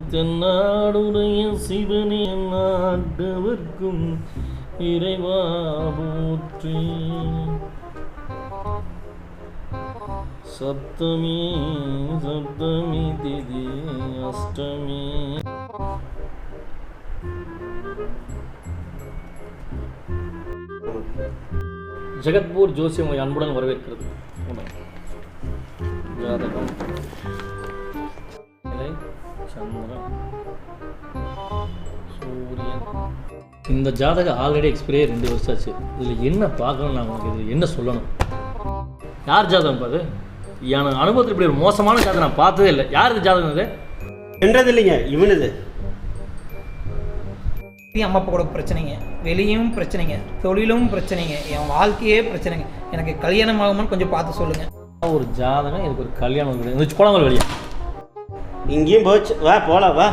தன்னாடுடைய சிவனே நாட்டவர்க்கும் இறைவா போற்றி. சப்தமி சப்தமி திதி அஷ்டமி. ஜெகத்பூர் ஜோசியம் அன்புடன் வரவேற்கிறது. ஜாதகம். சந்திரன் சூரியன். இந்த ஜாதகம் ஆல்ரெடி எக்ஸ்பைரி ரெண்டு வருஷம் ஆச்சு இதில் என்ன பார்க்கணும் நான் உங்களுக்கு இது என்ன சொல்லணும்? யார் ஜாதகம் பாது என் அனுபவத்தில் இப்படி ஒரு மோசமான ஜாதகம் நான் பார்த்ததே இல்லை. யார் இது ஜாதகம் இது? என்றது இல்லைங்க இவனுது. அம்மா அப்பா கூட பிரச்சனைங்க. வெளியும் பிரச்சனைங்க. தொழிலும் பிரச்சனைங்க. என் வாழ்க்கையே பிரச்சனைங்க. எனக்கு கல்யாணம் ஆகுமான்னு கொஞ்சம் பார்த்து சொல்லுங்க. ஒரு ஜாதகம் எனக்கு ஒரு கல்யாணம் போலாங்க வெளியே இங்கேயும் போச்சு. வா போகலாம் வா.